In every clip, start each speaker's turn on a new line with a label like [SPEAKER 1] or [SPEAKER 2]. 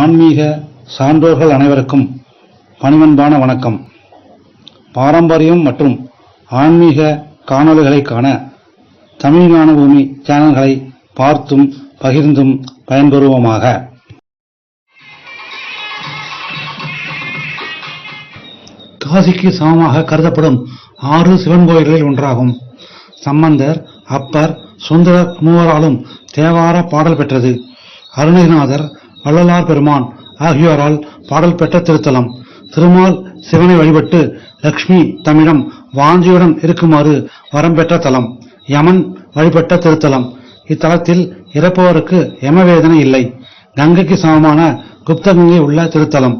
[SPEAKER 1] ஆன்மீக சான்றோர்கள் அனைவருக்கும் பணிவன்பான வணக்கம். பாரம்பரியம் மற்றும் ஆன்மீக காணொளிகளை காண தமிழ் பூமி சேனல்களை பார்த்தும் பகிர்ந்தும் பயன்பெறுவோமாக. காசிக்கு சமமாக கருதப்படும் ஆறு சிவன் கோயில்களில் ஒன்றாகும். சம்பந்தர் அப்பர் சுந்தரர் மூவராலும் தேவார பாடல் பெற்றது. அருணகிநாதர் வள்ளலார் பெருமான் ஆகியோரால் பாடல் பெற்ற திருத்தலம். திருமால் சிவனை வழிபட்டு லக்ஷ்மி தம்மிடம் வாஞ்சியுடன் இருக்குமாறு வரம் பெற்ற தலம். யமன் வழிபட்ட திருத்தலம். இத்தலத்தில் இறப்பவருக்கு யமவேதனை இல்லை. கங்கைக்கு சமமான குப்தகங்கை உள்ள திருத்தலம்.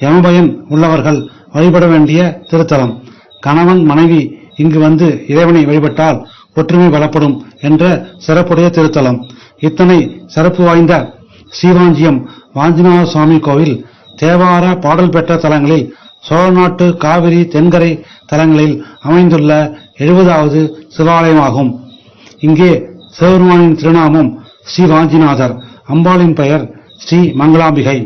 [SPEAKER 1] யமபயன் உள்ளவர்கள் வழிபட வேண்டிய திருத்தலம். கணவன் மனைவி இங்கு வந்து இறைவனை வழிபட்டால் ஒற்றுமை பலப்படும் என்ற சிறப்புடைய திருத்தலம். இத்தனை சிறப்பு வாய்ந்த ஸ்ரீவாஞ்சியம் வாஞ்சிநாத சுவாமி கோவில் தேவார பாடல் பெற்ற தலங்களில் சோழநாட்டு காவிரி தென்கரை தலங்களில் அமைந்துள்ள எழுபதாவது சிவாலயமாகும். இங்கே சிவபெருமானின் திருநாமம் ஸ்ரீ வாஞ்சிநாதர். அம்பாளின் பெயர் ஸ்ரீ மங்களாம்பிகை.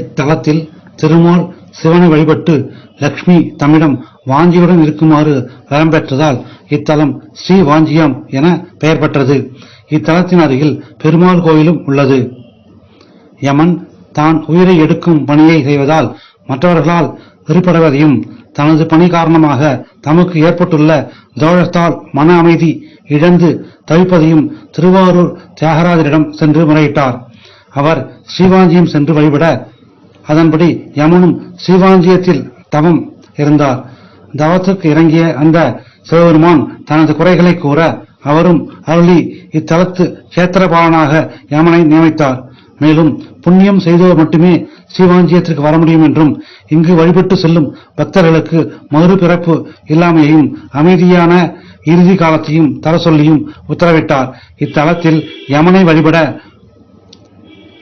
[SPEAKER 1] இத்தலத்தில் திருமால் சிவனை வழிபட்டு லக்ஷ்மி தம்மிடம் வாஞ்சியுடன் இருக்குமாறு வரம் பெற்றதால் இத்தலம் ஸ்ரீ வாஞ்சியம் என பெயர் பெற்றது. இத்தலத்தின் அருகில் பெருமாள் கோயிலும் உள்ளது. யமன் தான் உயிரை எடுக்கும் பணியை செய்வதால் மற்றவர்களால் வெறுப்படுவதையும் தனது பணி காரணமாக தமக்கு ஏற்பட்டுள்ள தோழத்தால் மன அமைதி இழந்து தவிப்பதையும் திருவாரூர் தியாகராஜரிடம் சென்று முறையிட்டார். அவர் ஸ்ரீவாஞ்சியம் சென்று வழிபட அதன்படி யமனும் ஸ்ரீவாஞ்சியத்தில் தவம் இருந்தார். தவத்துக்கு இறங்கிய அந்த சிவபெருமான் தனது குறைகளை கூற அவரும் அருளி இத்தலத்து கேத்திரபாலனாக யமனை நியமித்தார். மேலும் புண்ணியம் செய்தவர் மட்டுமே ஸ்ரீவாஞ்சியத்திற்கு வர முடியும் என்றும் இங்கு வழிபட்டு செல்லும் பக்தர்களுக்கு மறுபிறப்பு இல்லாமையையும் அமைதியான இறுதி காலத்தையும் தர சொல்லியும் உத்தரவிட்டார். இத்தலத்தில் யமனை வழிபட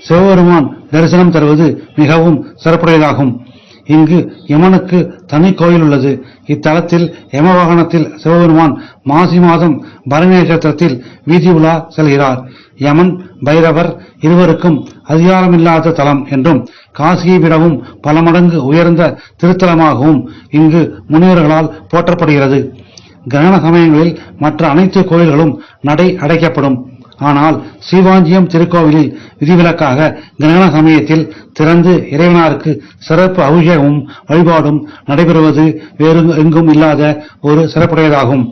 [SPEAKER 1] சிவபெருமான் தரிசனம் தருவது மிகவும் சிறப்புடையதாகும். இங்கு யமனுக்கு தனி கோயில் உள்ளது. இத்தலத்தில் யமவாகனத்தில் சிவபெருமான் மாசி மாதம் பரணி நட்சத்திரத்தில் வீதி உலா செல்கிறார். யமன் பைரவர் இருவருக்கும் அதிகாரமில்லாத தலம் என்றும் காசியை விடவும் பல மடங்கு உயர்ந்த திருத்தலமாகவும் இங்கு முனிவர்களால் போற்றப்படுகிறது. கிரகண சமயங்களில் மற்ற அனைத்து கோயில்களும் நடை அடைக்கப்படும். ஆனால் ஸ்ரீவாஞ்சியம் திருக்கோவிலில் விதிவிலக்காக கிரகண சமயத்தில் திறந்து இறைவனாருக்கு சிறப்பு அபிஷேகமும் வழிபாடும் நடைபெறுவது வேறு எங்கும் இல்லாத ஒரு சிறப்புடையதாகும்.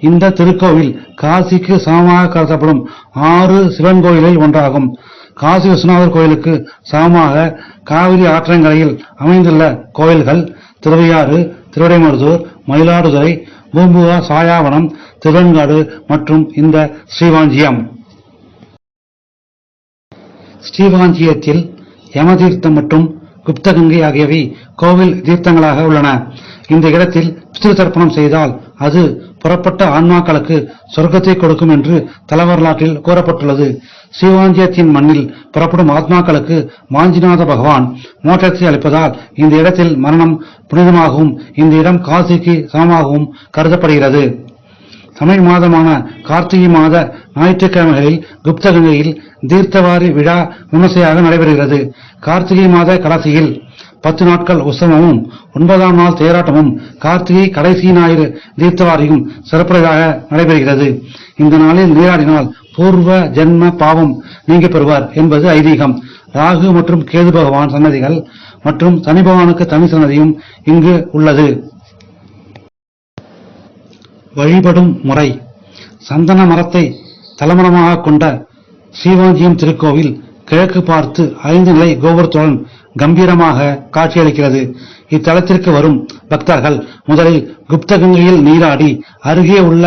[SPEAKER 1] இந்த திருக்கோவில் காசிக்கு சமமாக கருதப்படும் ஆறு சிவன் கோயிலில் ஒன்றாகும். காசி விஸ்வநாதர் கோயிலுக்கு சமமாக காவிரி ஆற்றங்கரையில் அமைந்துள்ள கோயில்கள் திருவையாறு திருவிடைமருதூர் மயிலாடுதுறை பூம்புகா சாயாவனம் திருவெண்காடு மற்றும் இந்த ஸ்ரீவாஞ்சியம். ஸ்ரீவாஞ்சியத்தில் யமதீர்த்தம் மற்றும் குப்தகங்கை ஆகியவை கோவில் தீர்த்தங்களாக உள்ளன. இந்த இடத்தில் பித்ரு தர்ப்பணம் செய்தால் அது புறப்பட்ட ஆன்மாக்களுக்கு சொர்க்கத்தை கொடுக்கும் என்று தலவரலாற்றில் கூறப்பட்டுள்ளது. சிவாஞ்சியத்தின் மண்ணில் புறப்படும் ஆத்மாக்களுக்கு மாஞ்சிநாத பகவான் மோட்சத்தை அளிப்பதால் இந்த இடத்தில் மரணம் புனிதமாகவும் இந்த இடம் காசிக்கு சமமாகவும் கருதப்படுகிறது. தமிழ் மாதமான கார்த்திகை மாத ஞாயிற்றுக்கிழமைகளில் குப்தகங்கையில் தீர்த்தவாரி விழா விமர்சையாக நடைபெறுகிறது. கார்த்திகை மாத கடைசியில் பத்து நாட்கள் உற்சவமும் ஒன்பதாம் நாள் தேராட்டமும் கார்த்திகை கடைசி ஞாயிறு தீர்த்தவாரியும் சிறப்பதாக நடைபெறுகிறது. இந்த நாளில் நீராடினால் பூர்வ ஜென்ம பாவம் நீங்க பெறுவார் என்பது ஐதீகம். ராகு மற்றும் கேது பகவான் சன்னதிகள் மற்றும் சனி பகவானுக்கு தனி சன்னதியும் இங்கு உள்ளது. வழிபடும் முறை. சந்தன மரத்தை தலமரமாக கொண்ட ஸ்ரீவாஞ்சியம் திருக்கோவில் கிழக்கு பார்த்து ஐந்து நிலை கோபுரத்துடன் கம்பீரமாக காட்சியளிக்கிறது. இத்தலத்திற்கு வரும் பக்தர்கள் முதலில் குப்தகங்கையில் நீராடி அருகே உள்ள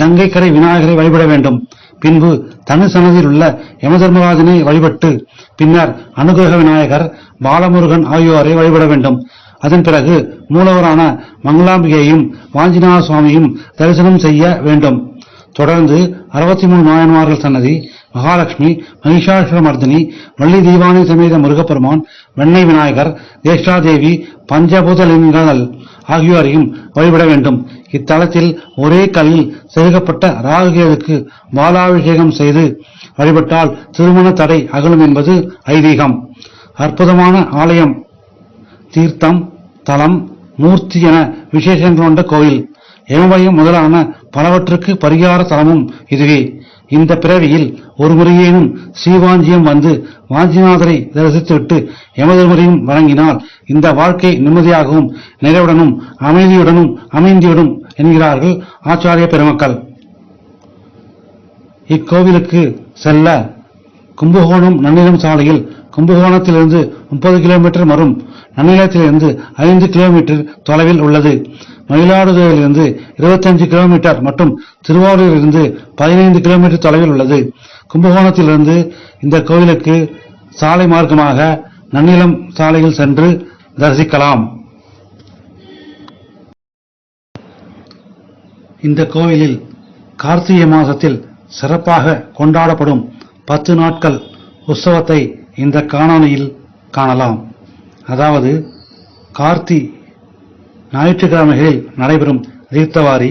[SPEAKER 1] கங்கைக்கரை விநாயகரை வழிபட வேண்டும். பின்பு தனு சன்னதியில் உள்ள யமதர்மராஜனை வழிபட்டு பின்னர் அனுகிரக விநாயகர் பாலமுருகன் ஆகியோரை வழிபட வேண்டும். அதன் பிறகு மூலவரான மங்களாம்பிகையையும் வாஞ்சிநாத சுவாமியும் தரிசனம் செய்ய வேண்டும். தொடர்ந்து அறுபத்தி மூணு நாயன்மார்கள் சன்னதி மகாலட்சுமி மகிஷாசுரமர்தினி வள்ளி தீவானி சமேத முருகப்பெருமான் வெண்ணை விநாயகர் தேஷ்டாதேவி பஞ்சபூதலிங்கங்கள் ஆகியோரையும் வழிபட வேண்டும். இத்தலத்தில் ஒரே கல்லில் செதுக்கப்பட்ட ராகுகேதுக்கு பாலாபிஷேகம் செய்து வழிபட்டால் திருமண தடை அகலும் என்பது ஐதீகம். அற்புதமான ஆலயம் தீர்த்தம் தலம் மூர்த்தி என விசேஷங்கள் கொண்ட கோயில் யமபயம் முதலான பலவற்றுக்கு பரிகார தலமும் இதுவே. இந்த பிறவியில் ஒரு முறையேனும் ஸ்ரீவாஞ்சியம் வந்து வாஞ்சிநாதரை தரிசித்துவிட்டு யமதர்மரையும் வழங்கினால் இந்த வாழ்க்கை நிம்மதியாகவும் நிறைவுடனும் அமைதியுடனும் அமைந்திவிடும் என்கிறார்கள் ஆச்சாரிய பெருமக்கள். இக்கோவிலுக்கு செல்ல கும்பகோணம் நன்னிலம் சாலையில் கும்பகோணத்திலிருந்து முப்பது கிலோமீட்டர் வரும் நன்னிலத்திலிருந்து ஐந்து கிலோமீட்டர் தொலைவில் உள்ளது. மயிலாடுதுறையிலிருந்து 25 கிலோமீட்டர் மற்றும் திருவாரூரிலிருந்து பதினைந்து கிலோமீட்டர் தொலைவில் உள்ளது. கும்பகோணத்திலிருந்து இந்த கோவிலுக்கு சாலை மார்க்கமாக நன்னிலம் சாலையில் சென்று தரிசிக்கலாம். இந்த கோவிலில் கார்த்திகை மாதத்தில் சிறப்பாக கொண்டாடப்படும் பத்து நாட்கள் உற்சவத்தை இந்த காணொலியில் காணலாம். அதாவது கார்த்தி ஞாயிற்றுக்கிழமைகளில் நடைபெறும் தீர்த்தவாரி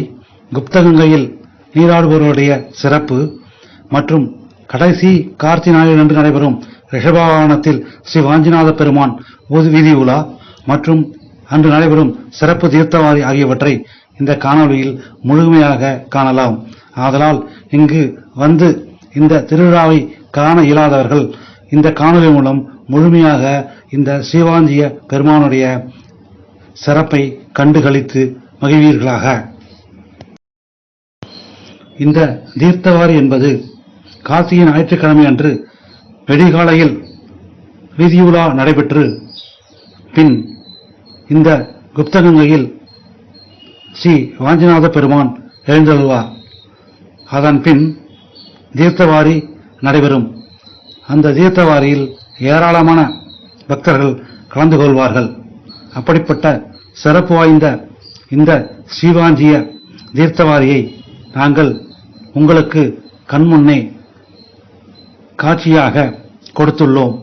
[SPEAKER 1] குப்தகங்கையில் நீராடுபவருடைய சிறப்பு மற்றும் கடைசி கார்த்தி ஞாயிறன்று நடைபெறும் ரிஷபவாகனத்தில் ஸ்ரீ வாஞ்சிநாத பெருமான் வீதி உலா மற்றும் அன்று நடைபெறும் சிறப்பு தீர்த்தவாரி ஆகியவற்றை இந்த காணொளியில் முழுமையாக காணலாம். ஆதலால் இங்கு வந்து இந்த திருவிழாவை காண இயலாதவர்கள் இந்த காணொளி மூலம் முழுமையாக இந்த ஸ்ரீவாஞ்சிய பெருமானுடைய சிறப்பை கண்டுகளித்து மகிழ்வீர்களாக. இந்த தீர்த்தவாரி என்பது காசியின் ஞாயிற்றுக்கிழமை அன்று வெடிகாலையில் வீதியுலா நடைபெற்று பின் இந்த குப்தகங்கையில் ஸ்ரீ வாஞ்சிநாத பெருமான் எழுந்தழுவார் அதன் பின் தீர்த்தவாரி நடைபெறும். அந்த தீர்த்தவாரியில் ஏராளமான பக்தர்கள் கலந்து கொள்வார்கள். அப்படிப்பட்ட சிறப்பு வாய்ந்த இந்த ஸ்ரீவாஞ்சிய தீர்த்தவாரியை நாங்கள் உங்களுக்கு கண்முன்னே காட்சியாக கொடுத்துள்ளோம்.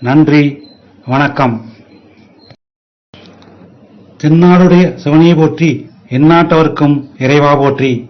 [SPEAKER 1] நன்றி வணக்கம். தென்னாடுடைய சிவனையை போற்றி எந்நாட்டவர்க்கும் இறைவா போற்றி.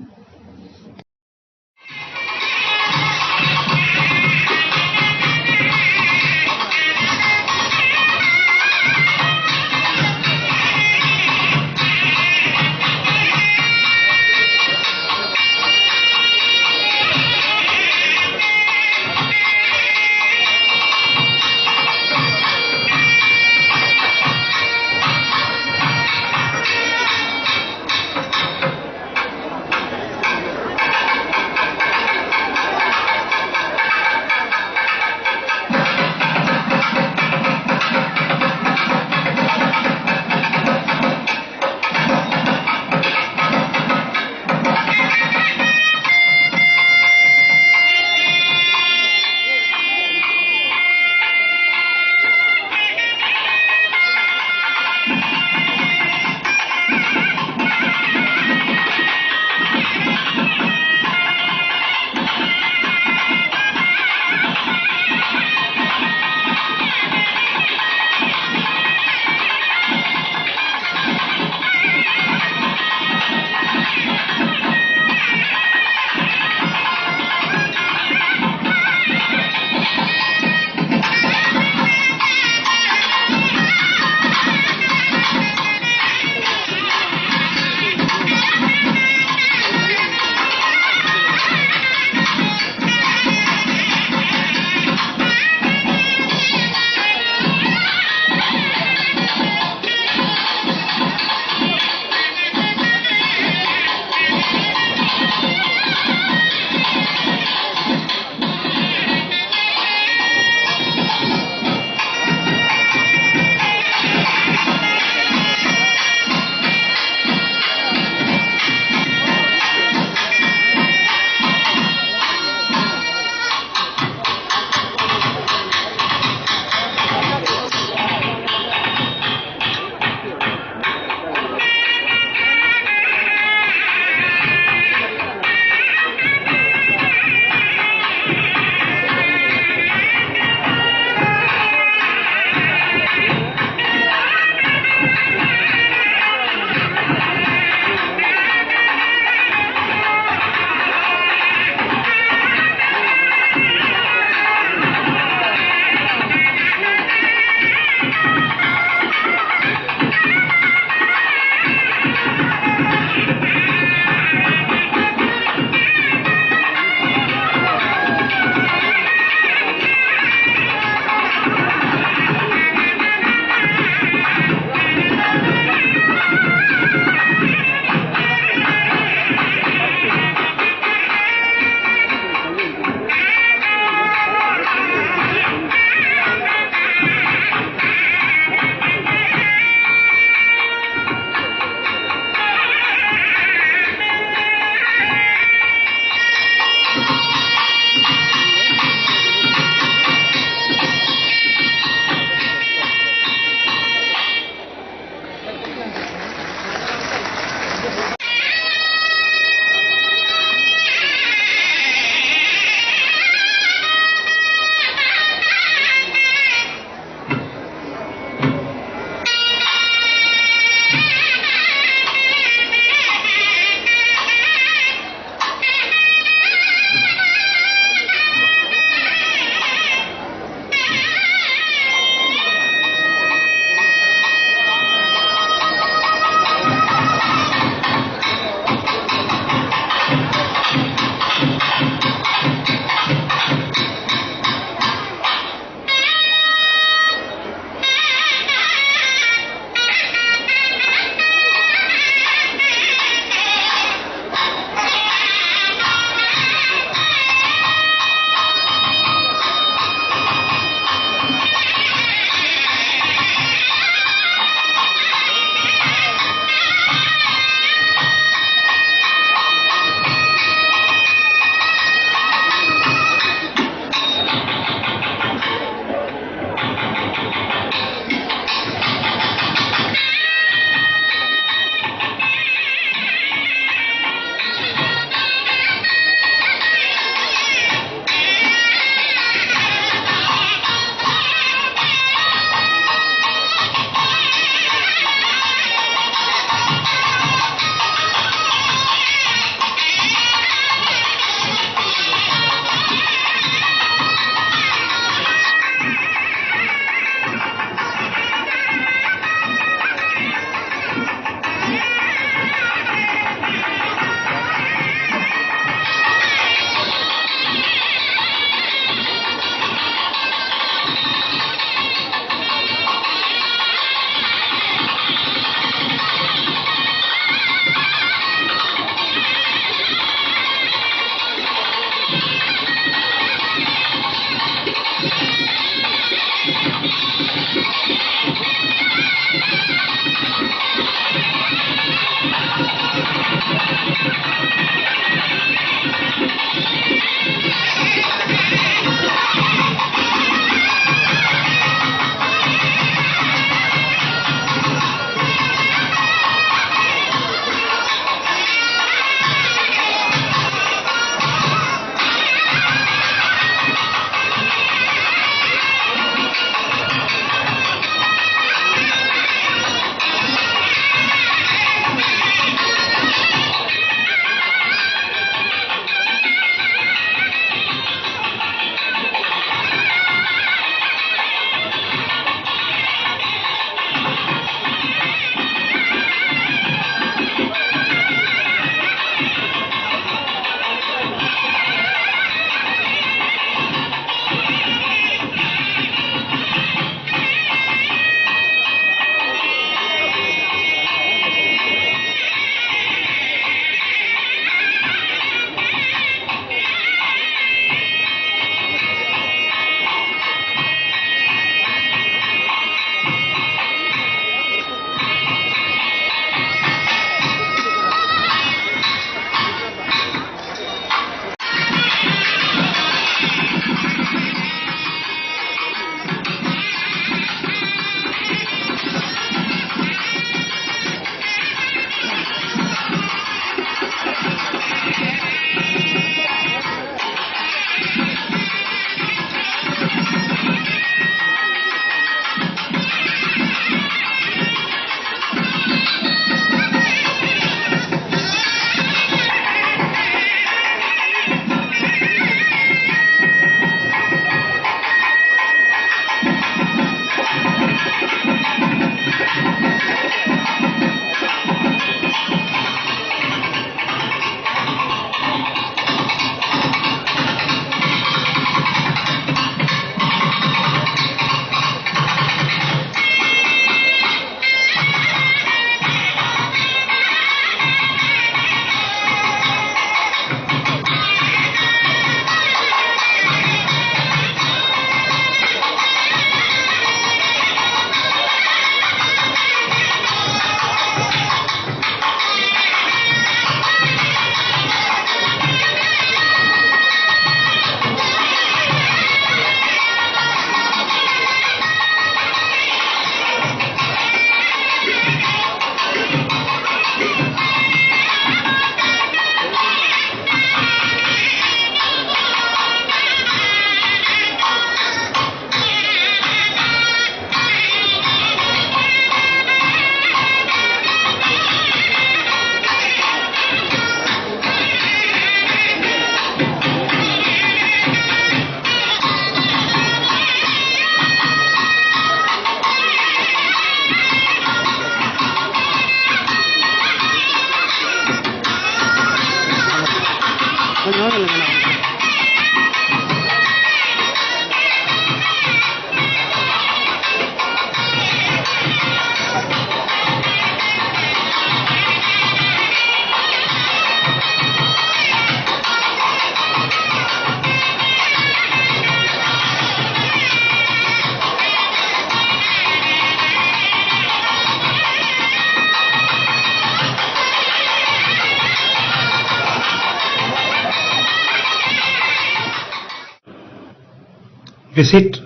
[SPEAKER 1] Visit,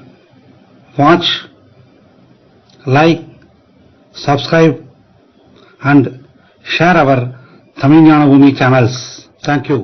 [SPEAKER 1] watch, like, subscribe and share our Tamil Jnana Bhoomi channels. Thank you.